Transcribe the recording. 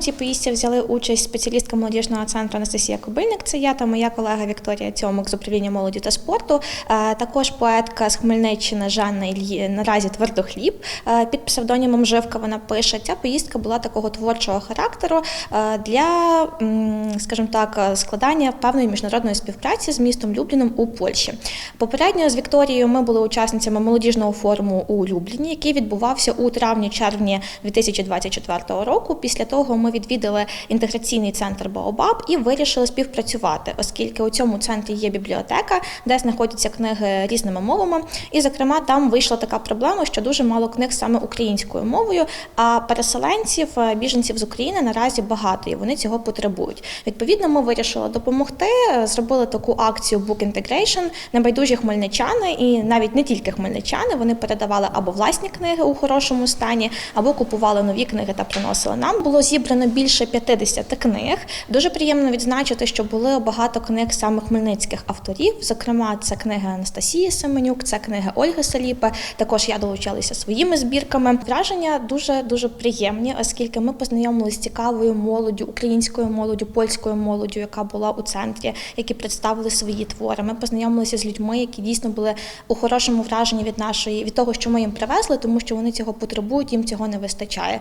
У цій поїздці взяли участь спеціалістка молодіжного центру Анастасія Кобильник, це я та моя колега Вікторія Цьомик з управління молоді та спорту. Е, Також поетка з Хмельниччини Жанна Ільї наразі твердохліб е, під псевдонімом Живка. Вона пише. Ця поїздка була такого творчого характеру е, для, скажімо так, е, складання певної міжнародної співпраці з містом Любліном у Польщі. Попередньо з Вікторією ми були учасницями молодіжного форуму у Любліні, який відбувався у травні-червні 2024 року. Після того ми відвідали інтеграційний центр Баобаб і вирішили співпрацювати, оскільки у цьому центрі є бібліотека, де знаходяться книги різними мовами. І, зокрема, там вийшла така проблема, що дуже мало книг саме українською мовою. А переселенців, е, біженців з України наразі багато, і вони цього потребують. Відповідно, ми вирішили допомогти. е, Зробили таку акцію Book Integration. Небайдужі хмельничани, і навіть не тільки хмельничани, вони передавали або власні книги у хорошому стані, або купували нові книги та приносили. Нам було зібрано більше 50 книг. Дуже приємно відзначити, що були багато книг саме хмельницьких авторів. Зокрема, це книги Анастасії Семенюк, це книги Ольги Саліпи. Також я долучалася своїми збірками. Враження дуже дуже приємні, оскільки ми познайомилися з цікавою молоддю, українською молоддю, польською молоддю, яка була у центрі, які представили свої твори. Ми познайомилися з людьми, які дійсно були у хорошому враженні від нашої від того, що ми їм привезли, тому що вони цього потребують, їм цього не вистачає.